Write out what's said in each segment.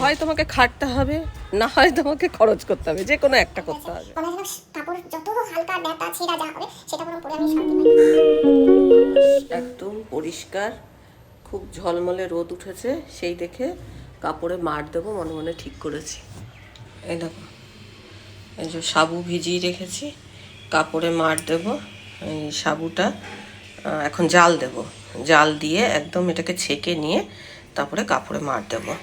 হয় তোমাকে খাটতে হবে না হয় তোমাকে খরচ করতে হবে যে কোনো একটা করতে হবে। কাপড় যত হালকা নেতা ছেঁড়া যা হবে সেটা কোনো পরে আমি একদম পরিষ্কার খুব ঝলমলে রোদ উঠেছে সেই দেখে কাপড়ে মার দেবো মনে মনে ঠিক করেছি। এই দেখো এই যে সাবু ভিজিয়ে রেখেছি কাপড়ে মার দেবো এই সাবুটা এখন জাল দেব। জাল দিয়ে একদম এটাকে ছেঁকে নিয়ে তারপরে কাপড়ে মার দেবো।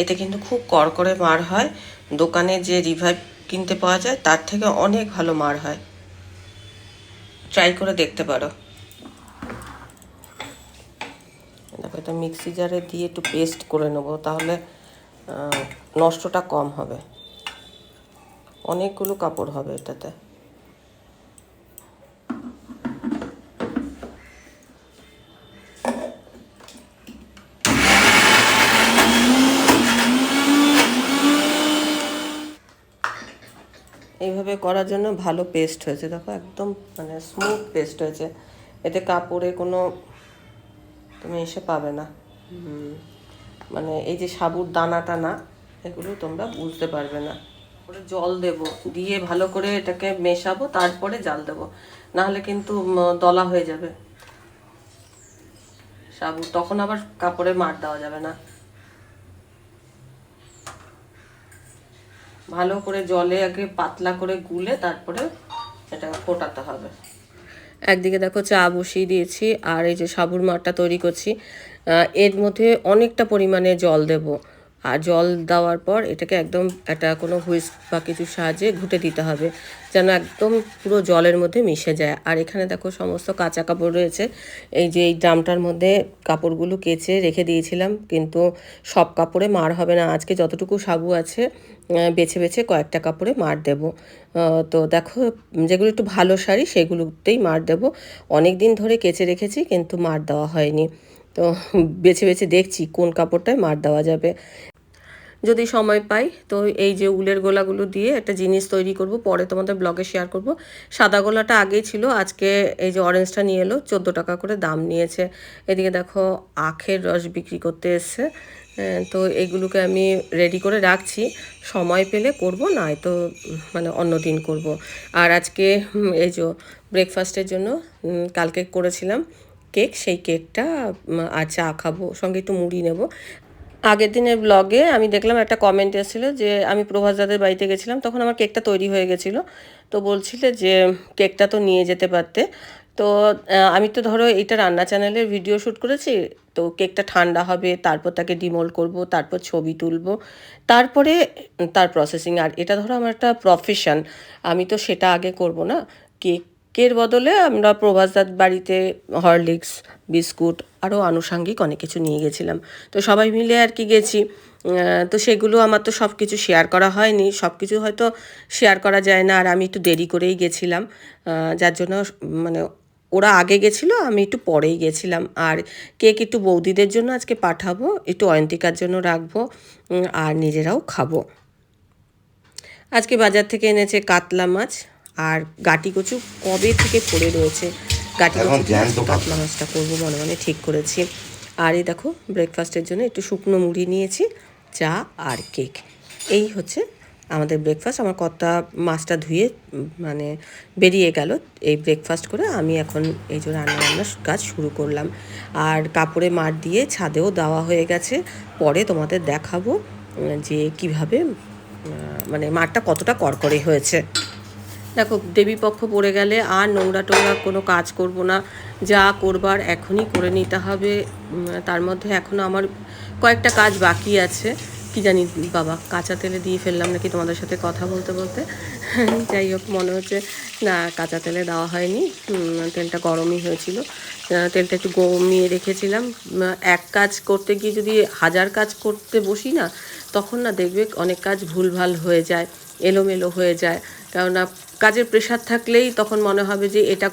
এতে কিন্তু খুব কড়কড়ে মার হয়। দোকানে যে রিভাইভ কিনতে পাওয়া যায়, তার থেকে অনেক ভালো মার হয়। ট্রাই করে দেখতে পারো। দেখো, এটা মিক্সি জারে দিয়ে একটু পেস্ট করে নেব, তাহলে নষ্টটা কম হবে। অনেকগুলো কাপড় হবে এটাতে। এইভাবে করার জন্য ভালো পেস্ট হয়েছে। দেখো, একদম মানে স্মুথ পেস্ট হয়েছে। এতে কাপড়ে কোনো তুমি এসে পাবে না। মানে এই যে সাবুর দানা টানা এগুলো তোমরা বুঝতে পারবে না। জল দেব, দিয়ে ভালো করে এটাকে মেশাবো, তারপরে জাল দেবো। নাহলে কিন্তু দলা হয়ে যাবে। সাবু, তখন আবার কাপড়ে মার দেওয়া যাবে না। ভালো করে জলে আগে পাতলা করে গুলে তারপরে এটা ফোটাতে হবে। একদিকে দেখো চা বসিয়ে দিয়েছি, আর এই যে সাবুর মাঠটা তৈরি করছি এর মধ্যে অনেকটা পরিমাণে জল দেব। আর জল দেওয়ার পর এটাকে একদম একটা কোনো হুইস্ক বা কিছুর সাহায্যে ঘুটে দিতে হবে, যেন একদম পুরো জলের মধ্যে মিশে যায়। আর এখানে দেখো সমস্ত কাঁচা কাপড় রয়েছে। এই যে এই ড্রামটার মধ্যে কাপড়গুলো কেচে রেখে দিয়েছিলাম, কিন্তু সব কাপড়ে মার হবে না। আজকে যতটুকু সাবু আছে বেছে বেছে কয়েকটা কাপড়ে মার দেব। তো দেখো, যেগুলো একটু ভালো শাড়ি, সেগুলোতেই মার দেব। অনেক দিন ধরে কেচে রেখেছি, কিন্তু মার দেওয়া হয়নি। তো বেছে বেছে দেখছি কোন কাপড়টায় মার দেওয়া যাবে। যদি সময় পাই তো এই যে উলের গোলাগুলো দিয়ে একটা জিনিস তৈরি করব পরে তোমাদের ব্লগে শেয়ার করব। সাদা গোলাটা আগেই ছিল আজকে এই যে অরেঞ্জটা নিয়ে এলো চোদ্দ টাকা করে দাম নিয়েছে। এদিকে দেখো আখের রস বিক্রি করতে এসছে। আহ, তো এইগুলোকে আমি রেডি করে রাখছি। সময় পেলে করব না তো মানে অন্য দিন করব। আর আজকে এই যে ব্রেকফাস্টের জন্য কালকে করেছিলাম কেক সেই কেকটা আর চা খাব সঙ্গে একটু মুড়ি নেব। আগের দিনের ব্লগে আমি দেখলাম একটা কমেন্ট এসেছিল যে, আমি প্রভাস দাদের বাড়িতে গেছিলাম, তখন আমার কেকটা তৈরি হয়ে গেছিল। তো বলছিলে যে কেকটা তো নিয়ে যেতে পারতে। তো আমি তো ধরো এটা রান্না চ্যানেলের ভিডিও শ্যুট করেছি, তো কেকটা ঠান্ডা হবে, তারপর তাকে ডিমোল্ড করব, তারপর ছবি তুলব, তারপরে, তার প্রসেসিং আর এটা ধরো আমার একটা প্রফেশন আমি তো সেটা আগে করব না। কেকের বদলে আমরা প্রভাসদার বাড়িতে হরলিক্স বিস্কুট আরও আনুষাঙ্গিক অনেক কিছু নিয়ে গেছিলাম। তো সবাই মিলে আর কি গেছি। তো সেগুলো আমার তো সব কিছু শেয়ার করা হয়নি। সব কিছু হয়তো শেয়ার করা যায় না। আর আমি একটু দেরি করেই গেছিলাম। যার জন্য মানে ওরা আগে গেছিল, আমি একটু পরেই গেছিলাম। আর কেক একটু বৌদিদের জন্য আজকে পাঠাবো। একটু অয়ন্তিকার জন্য রাখব। আর নিজেরাও খাব। আজকে বাজার থেকে এনেছে কাতলা মাছ। আর গাটি কচু কবে থেকে পড়ে রয়েছে গাটি কাতলা মাছটা করব মনে মনে ঠিক করেছি। আর এই দেখো ব্রেকফাস্টের জন্য একটু শুকনো মুড়ি নিয়েছি চা আর কেক। এই হচ্ছে আমাদের ব্রেকফাস্ট আমার কর্তা মাছটা ধুয়ে মানে বেরিয়ে গেল। এই ব্রেকফাস্ট করে আমি এখন এই যে রান্না বান্নার কাজ শুরু করলাম। আর কাপড়ে মার দিয়ে ছাদেও দেওয়া হয়ে গেছে। পরে তোমাদের দেখাবো যে কীভাবে মানে মাঠটা কতটা করকরে হয়েছে। দেখো, দেবী পক্ষ পড়ে গেলে আর নোংরা টোংরা কোনো কাজ করব না। যা করবার এখনই করে নিতে হবে। তার মধ্যে এখনও আমার কয়েকটা কাজ বাকি আছে। কি জানি, বাবা, কাঁচা তেলে দিয়ে ফেললাম নাকি তোমাদের সাথে কথা বলতে বলতে। যাই হোক, মনে হচ্ছে, না, কাঁচা তেলে দেওয়া হয়নি। তেলটা গরমই হয়েছিল। তেলটা একটু গমিয়ে রেখেছিলাম। এক কাজ করতে গিয়ে যদি হাজার কাজ করতে বসি না, তখন না দেখবে অনেক কাজ ভুলভাল হয়ে যায়, এলোমেলো হয়ে যায়। কেননা কাজের প্রেশার থাকলেই তখন মনে হবে যে এটা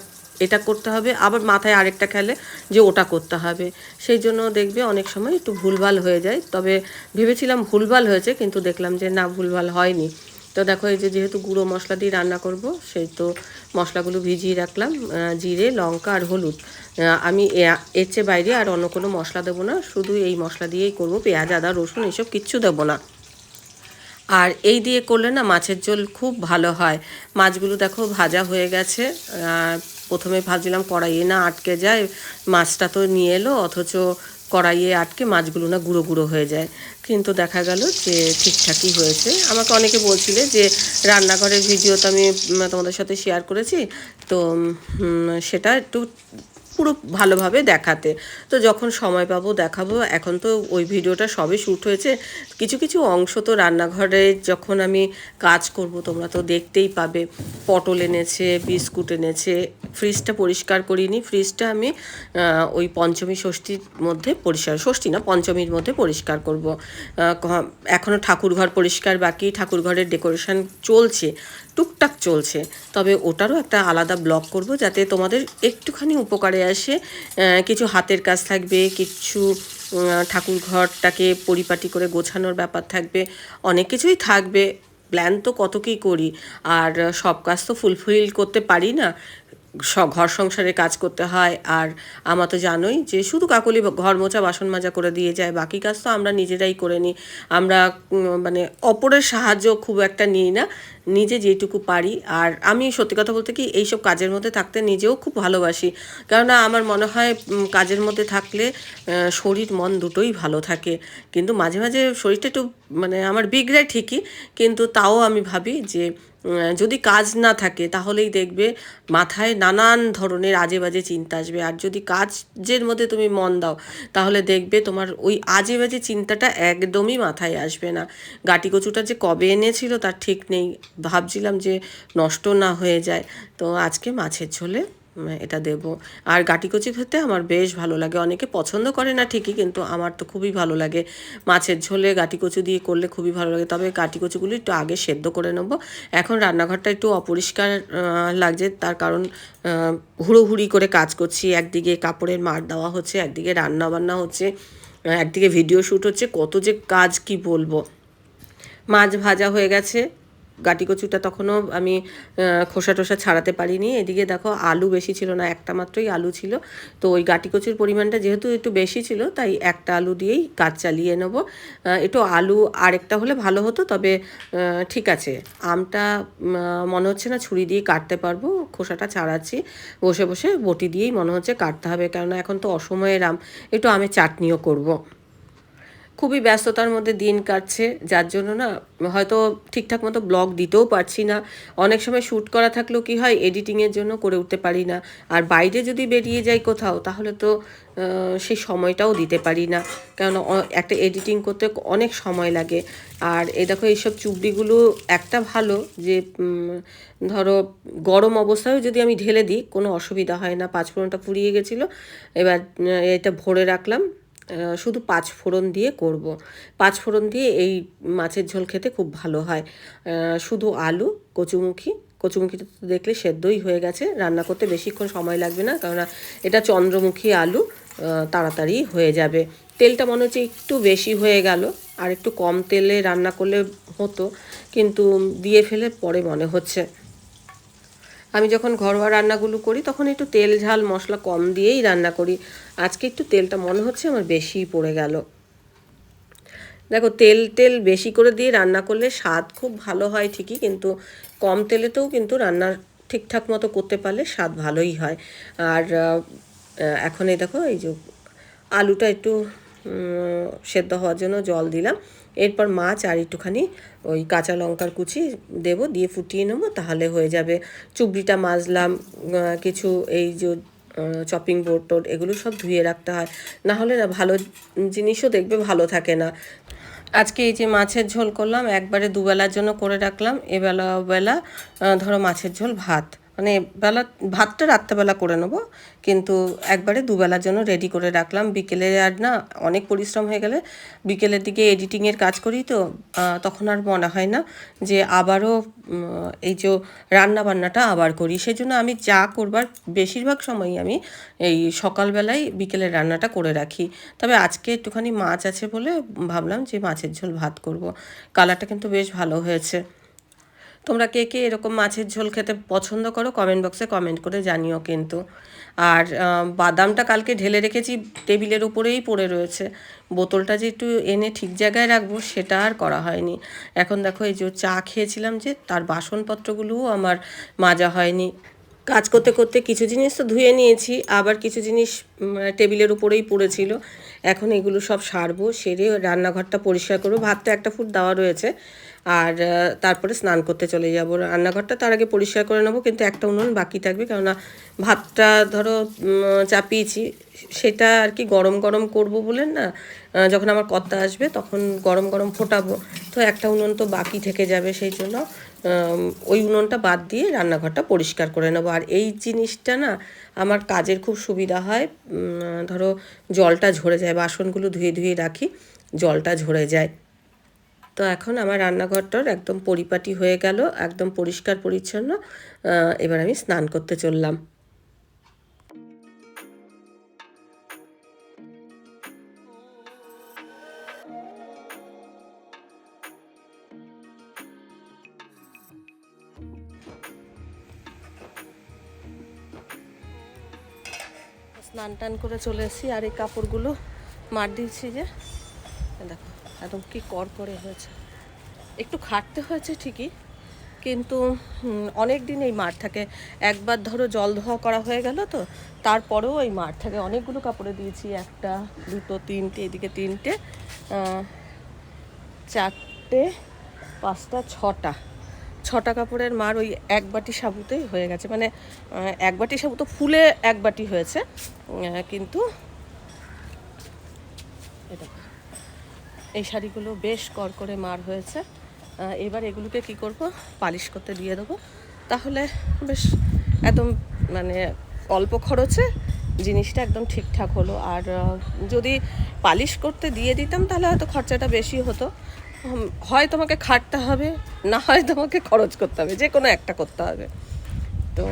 এটা করতে হবে। আবার মাথায় আরেকটা খেলে যে ওটা করতে হবে। সেই জন্য দেখবে অনেক সময় একটু ভুলভাল হয়ে যায়। তবে ভেবেছিলাম ভুলভাল হয়েছে, কিন্তু দেখলাম যে না, ভুলভাল হয়নি। তো দেখো, এই যে যেহেতু গুঁড়ো মশলা দিয়ে রান্না করব, সেই তো মশলাগুলো ভিজিয়ে রাখলাম জিরে, লঙ্কা আর হলুদ। আমি এর চেয়ে বাইরে আর অন্য কোনো মশলা দেবো না। শুধু এই মশলা দিয়েই করব। পেঁয়াজ, আদা, রসুন, এসব কিচ্ছু দেবো না। আর এই দিয়ে করলে না মাছের ঝোল খুব ভালো হয়। মাছগুলো দেখো ভাজা হয়ে গেছে। প্রথমে ভাজলাম কড়াইয়ে না আটকে যায়। মাছটা তো নিয়ে এলো, অথচ কড়াইয়ে আটকে মাছগুলো না গুঁড়ো গুঁড়ো হয়ে যায়। কিন্তু দেখা গেল যে ঠিকঠাকই হয়েছে। আমাকে অনেকে বলছিলে যে রান্নাঘরের ভিডিও তো আমি তোমাদের সাথে শেয়ার করেছি। তো সেটা একটু পুরো ভালোভাবে দেখাতে। তো যখন সময় পাবো দেখাবো। এখন তো ওই ভিডিওটা সবে শ্যুট হয়েছে। কিছু কিছু অংশ তো রান্নাঘরে যখন আমি কাজ করব, তোমরা তো দেখতেই পাবে। পটল এনেছে, বিস্কুট এনেছে। ফ্রিজটা পরিষ্কার করিনি। ফ্রিজটা আমি ওই পঞ্চমী ষষ্ঠীর মধ্যে পরিষ্কার, ষষ্ঠী না, পঞ্চমীর মধ্যে পরিষ্কার করব। এখনও ঠাকুরঘর পরিষ্কার বাকি। ঠাকুরঘরের ডেকোরেশন চলছে। টুকটাক চলছে। তবে ওটারও একটা আলাদা ব্লগ করব যাতে তোমাদের একটুখানি উপকারে আসে। কিছু হাতের কাজ থাকবে, কিছু ঠাকুর ঘরটাকে পরিপাটি করে গোছানোর ব্যাপার থাকবে, অনেক কিছুই থাকবে। প্ল্যান তো কত কী করি? আর সব কাজ তো ফুলফিল করতে পারি না। ঘর সংসারে কাজ করতে হয়। আর আমার তো জানোই যে শুধু কাকলি ঘর মোছা, বাসন মাজা করে দিয়ে যায়, বাকি কাজ তো আমরা নিজেরাই করে নিই। আমরা মানে অপরের সাহায্য খুব একটা নিই না, নিজে যেটুকু পারি। আর আমি সত্যি কথা বলতে কি, এইসব কাজের মধ্যে থাকতে নিজেও খুব ভালোবাসি। কেননা আমার মনে হয় কাজের মধ্যে থাকলে শরীর, মন দুটোই ভালো থাকে। কিন্তু মাঝে মাঝে শরীরটা একটু মানে আমার বিগড়ায় ঠিকই, কিন্তু তাও আমি ভাবি যে যদি কাজ না থাকে, তাহলেই দেখবে মাথায় নানান ধরনের আজে বাজে চিন্তা আসবে। আর যদি কাজের মধ্যে তুমি মন দাও, তাহলে দেখবে তোমার ওই আজে বাজে চিন্তাটা একদমই মাথায় আসবে না। গাটি কচুটা যে কবে এনেছিল, তার ঠিক নেই। ভাবছিলাম যে নষ্ট না হয়ে যায়। তো আজকে মাছের ঝোলে এটা দেব। আর গাটি কচি খেতে আমার বেশ ভালো লাগে। অনেকে পছন্দ করে না ঠিকই, কিন্তু আমার তো খুবই ভালো লাগে। মাছের ঝোলে গাটি কচু দিয়ে করলে খুবই ভালো লাগে। তবে গাটি কচুগুলো একটু আগে সেদ্ধ করে নেব। এখন রান্নাঘরটা একটু অপরিষ্কার লাগছে। তার কারণ হুড়োহুড়ি করে কাজ করছি। একদিকে কাপড়ের মার দেওয়া হচ্ছে, একদিকে রান্না বান্না হচ্ছে, একদিকে ভিডিও শ্যুট হচ্ছে। কত যে কাজ, কি বলব? মাছ ভাজা হয়ে গেছে। গাটি কচুটা তখনও আমি খোসা টোসা ছাড়াতে পারিনি। এদিকে দেখো আলু বেশি ছিল না, একটা মাত্রই আলু ছিল। তো ওই গাটি কচুর পরিমাণটা যেহেতু একটু বেশি ছিল, তাই একটা আলু দিয়েই কাজ চালিয়ে নেব। একটু আলু আরেকটা হলে ভালো হতো, তবে ঠিক আছে। আমটা মনে হচ্ছে না ছুরি দিয়ে কাটতে পারব, খোসাটা ছাড়াচ্ছি। বসে বসে বটি দিয়েই মনে হচ্ছে কাটতে হবে, কেননা এখন তো অসময়ের আম, একটু আমের চাটনিও করব। খুবই ব্যস্ততার মধ্যে দিন কাটছে, যার জন্য না হয়তো ঠিকঠাক মতো ব্লগ দিতেও পারছি না। অনেক সময় শ্যুট করা থাকলেও কি হয় এডিটিংয়ের জন্য করে উঠতে পারি না। আর বাইরে যদি বেরিয়ে যাই কোথাও, তাহলে তো সেই সময়টাও দিতে পারি না। কেননা একটা এডিটিং করতে অনেক সময় লাগে। আর এ দেখো, এইসব চুবড়িগুলো একটা ভালো যে ধরো গরম অবস্থায় যদি আমি ঢেলে দিই, কোনো অসুবিধা হয় না। পাঁচ পাঁচফোড়নটা ফুরিয়ে গেছিল, এবার এটা ভরে রাখলাম। শুধু পাঁচ ফোড়ন দিয়ে করব। পাঁচ ফোড়ন দিয়ে এই মাছের ঝোল খেতে খুব ভালো হয়। শুধু আলু, কচুমুখী, কচুমুখিটা তো দেখলে সেদ্ধই হয়ে গেছে। রান্না করতে বেশিক্ষণ সময় লাগবে না, কেননা এটা চন্দ্রমুখী আলু তাড়াতাড়ি হয়ে যাবে। তেলটা মনে হচ্ছে একটু বেশি হয়ে গেল, আর একটু কম তেলে রান্না করলে হতো, কিন্তু দিয়ে ফেলে পরে মনে হচ্ছে। আমি যখন ঘরোয়া রান্নাগুলো করি, তখন একটু তেল, ঝাল, মশলা কম দিয়েই রান্না করি। আজকে একটু তেলটা মনে হচ্ছে আমার বেশিই পড়ে গেল। দেখো, তেল তেল বেশি করে দিয়ে রান্না করলে স্বাদ খুব ভালো হয় ঠিকই, কিন্তু কম তেলেতেও কিন্তু রান্না ঠিকঠাক মতো করতে পারলে স্বাদ ভালোই হয়। আর এখন এই দেখো, এই যে আলুটা একটু সেদ্ধ হওয়ার জন্য জল দিলাম। এরপর মাছ আর একটুখানি ওই কাঁচা লঙ্কার কুচি দেবো, দিয়ে ফুটিয়ে নেব, তাহলে হয়ে যাবে। চুবড়িটা মাজলাম কিছু এই যে চপিং বোর্ড টোড, এগুলো সব ধুয়ে রাখতে হয়। না হলে না ভালো জিনিসও দেখবে, ভালো থাকে না। আজকে এই যে মাছের ঝোল করলাম, একবারে দুবেলার জন্য করে রাখলাম। এবেলা বেলা ধরো মাছের ঝোল, ভাত। মানে বেলা, ভাতটা রাত্রেবেলা করে নেব, কিন্তু একবারে দুবেলার জন্য রেডি করে রাখলাম। বিকেলে আর না, অনেক পরিশ্রম হয়ে গেলে বিকেলের দিকে এডিটিংয়ের কাজ করি তো তখন আর মনে হয় না যে আবারও এই যে রান্না বান্নাটা আবার করি। সেই জন্য আমি যা করবার বেশিরভাগ সময়ই আমি এই সকালবেলায় বিকেলের রান্নাটা করে রাখি। তবে আজকে একটুখানি মাছ আছে বলে ভাবলাম যে মাছের ঝোল ভাত করব। কালারটা কিন্তু বেশ ভালো হয়েছে। তোমরা কে কে এরকম মাছের ঝোল খেতে পছন্দ করো কমেন্ট বক্সে কমেন্ট করে জানিও কিন্তু। আর বাদামটা কালকে ঢেলে রেখেছি, টেবিলের উপরেই পড়ে রয়েছে। বোতলটা যে একটু এনে ঠিক জায়গায় রাখব, সেটা আর করা হয়নি। এখন দেখো এই যে চা খেয়েছিলাম যে, তার বাসনপত্রগুলোও আমার মাজা হয়নি। কাজ করতে করতে কিছু জিনিস তো ধুয়ে নিয়েছি, আবার কিছু জিনিস টেবিলের উপরেই পড়েছিল। এখন এগুলো সব সারবো, সেরে রান্নাঘরটা পরিষ্কার করব। ভাতটা একটা ফুট দেওয়া রয়েছে। আর তারপরে স্নান করতে চলে যাব। রান্নাঘরটা তার আগে পরিষ্কার করে নেব, কিন্তু একটা উনুন বাকি থাকবে। কেননা ভাতটা ধরো চাপিয়েছি, সেটা আর কি গরম গরম করব বলে না যখন আমার কর্তা আসবে তখন গরম গরম ফোটাবো। তো একটা উনুন তো বাকি থেকে যাবে সেই জন্য ওই উনুনটা বাদ দিয়ে রান্নাঘরটা পরিষ্কার করে নেব। আর এই জিনিসটা না, আমার কাজের খুব সুবিধা হয় ধরো জলটা ঝরে যায়, বাসনগুলো ধুয়ে ধুয়ে রাখি, জলটা ঝরে যায়। তো এখন আমার রান্নাঘরটার একদম পরিপাটি হয়ে গেল, একদম পরিষ্কার পরিচ্ছন্ন। এবার আমি স্নান করতে চললাম। স্নান টান করে চলে এসেছি, আর এই কাপড়গুলো মার দিয়েছি যে দেখো। একদম কি কর করে হয়েছে। একটু খাটতে হয়েছে ঠিকই, কিন্তু অনেক দিন এই মাঠ থাকে একবার ধরো জল ধোয়া করা হয়ে গেল তো, তারপরেও এই মাঠ থাকে অনেকগুলো কাপড়ে দিয়েছি, একটা, দুটো, তিনটে, এদিকে তিনটে চারটে, পাঁচটা, ছটা। ছটা কাপড়ের মার ওই এক বাটি সাবুতেই হয়ে গেছে মানে এক বাটি সাবু তো ফুলে এক বাটি হয়েছে কিন্তু, এটা। এই শাড়িগুলো বেশ কর করে মার হয়েছে। এবার এগুলোকে কি করব? পালিশ করতে দিয়ে দেবো। তাহলে বেশ একদম মানে অল্প খরচে জিনিসটা একদম ঠিকঠাক হলো। আর যদি পালিশ করতে দিয়ে দিতাম তাহলে হয়তো খরচাটা বেশি হতো। হয় তোমাকে খাটতে হবে, না হয় তোমাকে খরচ করতে হবে, যে কোনো একটা করতে হবে। তো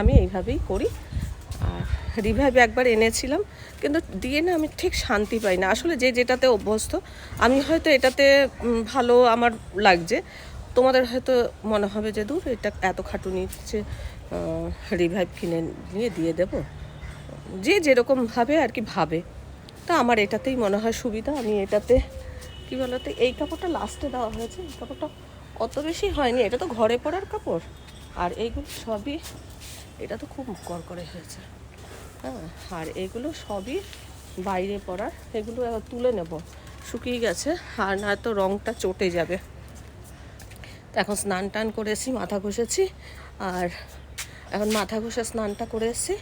আমি এইভাবেই করি। রিভাইভ একবার এনেছিলাম, কিন্তু দিয়ে না আমি ঠিক শান্তি পাই না। আসলে যে যেটাতে অভ্যস্ত, আমি হয়তো এটাতে ভালো আমার লাগছে। তোমাদের হয়তো মনে হবে যে, দূর, এটা এত খাটুনি হচ্ছে রিভাইভ কিনে নিয়ে দিয়ে দেব। যে যেরকম ভাবে আর কি ভাবে। তা আমার এটাতেই মনে হয় সুবিধা। আমি এটাতে, কি বলতো, এই কাপড়টা লাস্টে দেওয়া হয়েছে। এই কাপড়টা অত বেশি হয়নি। এটা তো ঘরে পরার কাপড়। আর এইগুলো সবই, এটা তো খুব করে হয়েছে। হ্যাঁ আর এগুলো সবই বাইরে পড়ার। এগুলো তুলে নেব। শুকিয়ে গেছে, আর না তো রঙটা চটে যাবে। এখন স্নান টান করেছি মাথা ঘষেছি, আর এখন মাথা ঘষে স্নানটা করে এসেছি।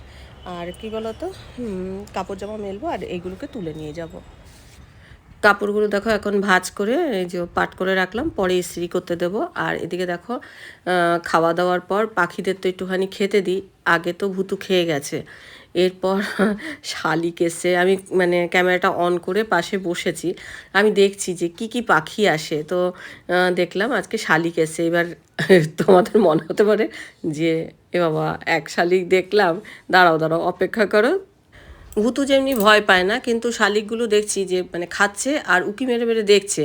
আর কি বলতো কাপড় জামা মেলবো, আর এইগুলোকে তুলে নিয়ে যাব। কাপড়গুলো দেখো, এখন ভাজ করে এই যে পাট করে রাখলাম, পরে ইস্ত্রি করতে দেবো। আর এদিকে দেখো খাওয়া দাওয়ার পর পাখিদের তো একটুখানি খেতে দিই, আগে তো ভুতু খেয়ে গেছে। এরপর শালিক এসে আমি মানে ক্যামেরাটা অন করে পাশে বসেছি। আমি দেখছি যে কি কি পাখি আসে। তো দেখলাম আজকে শালিক এসে। এবার তোমাদের মনে হতে পারে যে, এ বাবা, এক শালিক দেখলাম। দাঁড়াও দাঁড়াও, অপেক্ষা করো। ভুতু যেমনি ভয় পায় না, কিন্তু শালিকগুলো দেখছি যে মানে খাচ্ছে আর উকি মেরে মেরে দেখছে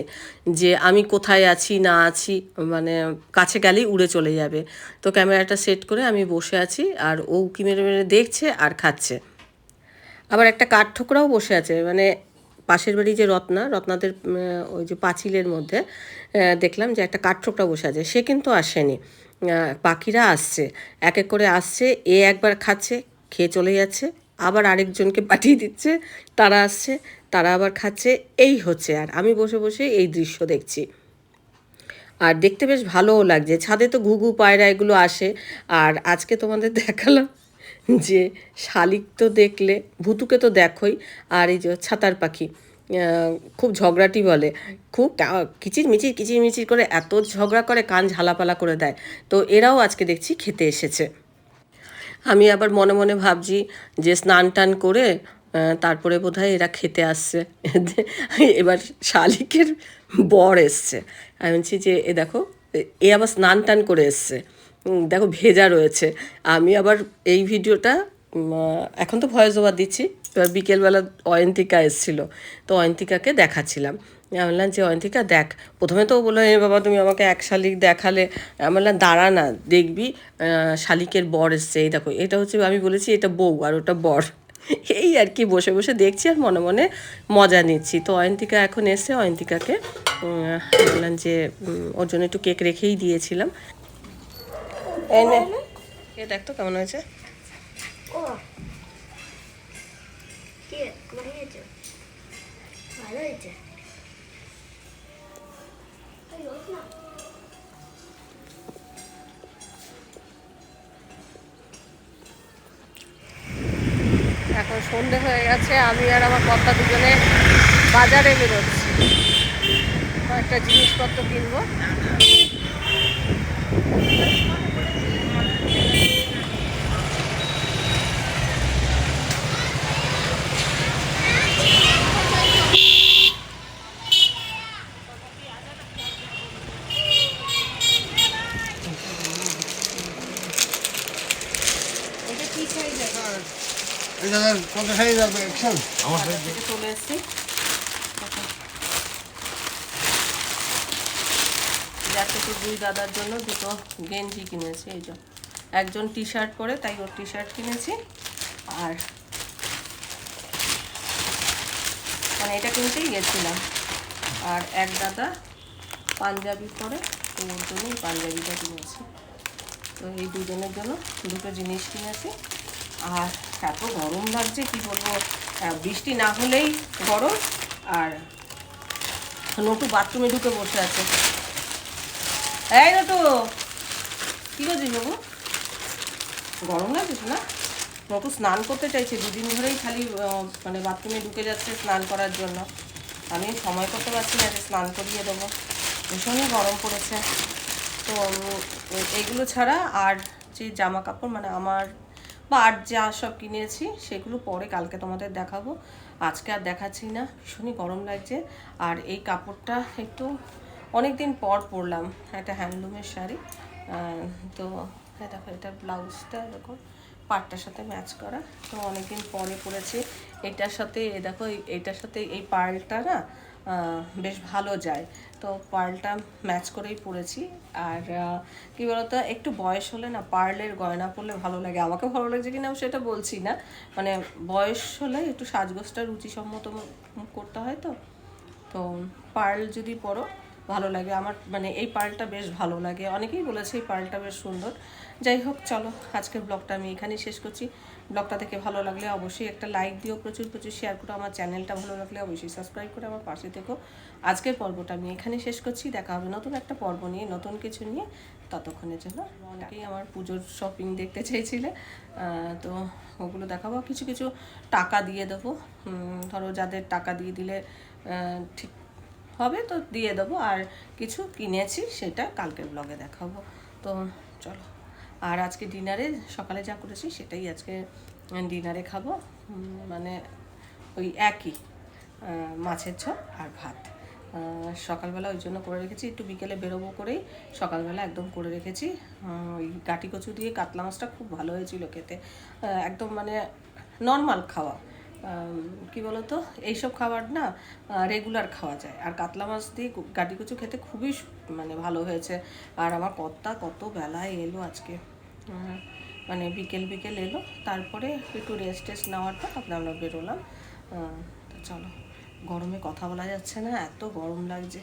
যে, আমি কোথায় আছি, না আছি মানে কাছে গেলেই উড়ে চলে যাবে। তো ক্যামেরাটা সেট করে আমি বসে আছি আর ও উকি মেরে মেরে দেখছে আর খাচ্ছে। আবার একটা কাঠ ঠোকরাও বসে আছে মানে পাশের বাড়ি যে রত্না, রত্নাদের ওই যে পাঁচিলের মধ্যে দেখলাম যে একটা কাঠ ঠোকরা বসে আছে। সে কিন্তু আসেনি। পাখিরা আসছে। এক এক করে আসছে, এ একবার খাচ্ছে, খেয়ে চলে যাচ্ছে। আবার আরেকজনকে পাঠিয়ে দিচ্ছে, তারা আসছে, তারা আবার খাচ্ছে, এই হচ্ছে। আর আমি বসে বসে এই দৃশ্য দেখছি। আর দেখতে বেশ ভালোও লাগছে। ছাদে তো ঘুঘু, পায়রা এগুলো আসে। আর আজকে তোমাদের দেখালাম যে শালিক তো দেখলে, ভুতুকে তো দেখোই। আর এই যে ছাতার পাখি খুব ঝগড়াটি বলে। খুব কিচির মিচির কিচির মিচির করে এত ঝগড়া করে, কান ঝালাপালা করে দেয়। তো এরাও আজকে দেখছি খেতে এসেছে। আমি আবার মনে মনে ভাবছি যে স্নান টান করে তারপরে বোধহয় এরা খেতে আসছে। এবার শালিকের বর এসছে। আমি বলছি যে, এ দেখো, এ- এ আবার স্নান টান করে এসছে। দেখো ভেজা রয়েছে। আমি আবার এই ভিডিওটা এখন তো ভয়েস ওভার দিচ্ছি। এবার বিকেলবেলা অয়ন্তিকা এসেছিল। তো অয়ন্তিকাকে দেখাচ্ছিলাম। আমি বললাম যে অয়ন্তিকা দেখ, প্রথমে তো বলল, এ বাবা, তুমি আমাকে এক শালিক দেখালে। আমি বললাম, দাঁড়া না, দেখবি শালিকের বর এসছে। এই দেখো, এটা হচ্ছে, আমি বলেছি, এটা বউ আর ওটা বর। এই আর কি, বসে বসে দেখছি আর মনে মনে মজা নিচ্ছি। তো অয়ন্তিকা এখন এসে অয়ন্তিকাকে বললাম যে ওর জন্য একটু কেক রেখেই দিয়েছিলাম। এই দেখ তো কেমন হয়েছে ও কি ভালো হয়েছে ভালো হয়েছে এখন সন্ধে হয়ে গেছে আমি আর আমার কর্তা দুজনে বাজারে বেরোচ্ছি। কয়েকটা জিনিসপত্র কিনবো। সাইজ চলে এসেছি। যার থেকে দুই দাদার জন্য দুটো গেঞ্জি কিনেছি এই যে। একজন টি শার্ট পরে তাই ওর টি শার্ট কিনেছি। আর মানে এটা কিনতেই গেছিলাম। আর এক দাদা পাঞ্জাবি পরে তো ওর জন্য পাঞ্জাবিটা কিনেছি। তো এই দুজনের জন্য দুটো জিনিস কিনেছি। আর এত গরম লাগছে, কি বলব? বৃষ্টি না হলেই গরম। আর নটু বাথরুমে ঢুকে বসে আছে। এই নটু, কী করছিস বাবু? গরম লাগছিস না? নটু স্নান করতে চাইছে, দুদিন ধরেই খালি মানে বাথরুমে ঢুকে যাচ্ছে স্নান করার জন্য। আমি সময় করতে পারছি না যে স্নান করিয়ে দেবো। ভীষণই গরম পড়েছে। তো এগুলো ছাড়া আর যে জামা কাপড় মানে আমার বা আর যা সব কিনেছি, সেগুলো পরে কালকে তোমাদের দেখাবো। আজকে আর দেখাচ্ছি না, ভীষণই গরম লাগছে। আর এই কাপড়টা একটু অনেক দিন পর পরলাম, একটা হ্যান্ডলুমের শাড়ি। তো দেখো এটার ব্লাউজটা এরকম পাটটার সাথে ম্যাচ করা। তো অনেকদিন পরে পরেছি। এটার সাথে দেখো এইটার সাথে এই পার্লটা না বেশ ভালো যায়। তো পার্লটা ম্যাচ করেই পরেছি আর কি বলতো, একটু বয়স হলে না পার্লের গয়না পরলে ভালো লাগে। আমাকে ভালো লাগছে কিনা আমি সেটা বলছি না। মানে বয়স হলে একটু সাজগোজটা রুচিসম্মত করতে হয় তো। তো পার্ল যদি পরো, ভালো লাগে। আমার মানে এই পার্লটা বেশ ভালো লাগে। অনেকেই বলেছে এই পার্লটা বেশ সুন্দর। যাই হোক, চলো, আজকের ব্লগটা আমি এখানেই শেষ করছি। ব্লগটা থেকে ভালো লাগলে অবশ্যই একটা লাইক দিও, প্রচুর প্রচুর শেয়ার করো, আমার চ্যানেলটা ভালো লাগলে অবশ্যই সাবস্ক্রাইব করে আমার পাশে থেকো। আজকের পর্বটা আমি এখানে শেষ করছি, দেখা হবে নতুন একটা পর্ব নিয়ে, নতুন কিছু নিয়ে ততক্ষণের জন্য। অনেকেই আমার পুজোর শপিং দেখতে চেয়েছিলে তো ওগুলো দেখাবো। কিছু কিছু টাকা দিয়ে দেবো। ধরো যাদের টাকা দিয়ে দিলে ঠিক হবে তো দিয়ে দেবো। আর কিছু কিনেছি, সেটা কালকের ব্লগে দেখাবো। তো চলো। আর আজকে ডিনারে সকালে যা করেছি সেটাই আজকে ডিনারে খাব। মানে ওই একই মাছের ঝোল আর ভাত। সকালবেলা ওই জন্য করে রেখেছি, একটু বিকেলে বেরোবো করেই সকালবেলা একদম করে রেখেছি। ওই গাটি কচু দিয়ে কাতলা মাছটা খুব ভালো হয়েছিল খেতে। একদম মানে নর্মাল খাওয়া। কি বলতো? এইসব খাবার না রেগুলার খাওয়া যায়। আর কাতলা মাছ দিয়ে গাটি কচু খেতে খুবই মানে ভালো হয়েছে। আর আমার কর্তা কত বেলায় এলো আজকে। মানে বিকেল বিকেল এলো। তারপরে একটু রেস্ট টেস্ট নেওয়ার পর তারপরে আমরা বেরোলাম। চলো, গরমে কথা বলা যাচ্ছে না, এত গরম লাগছে।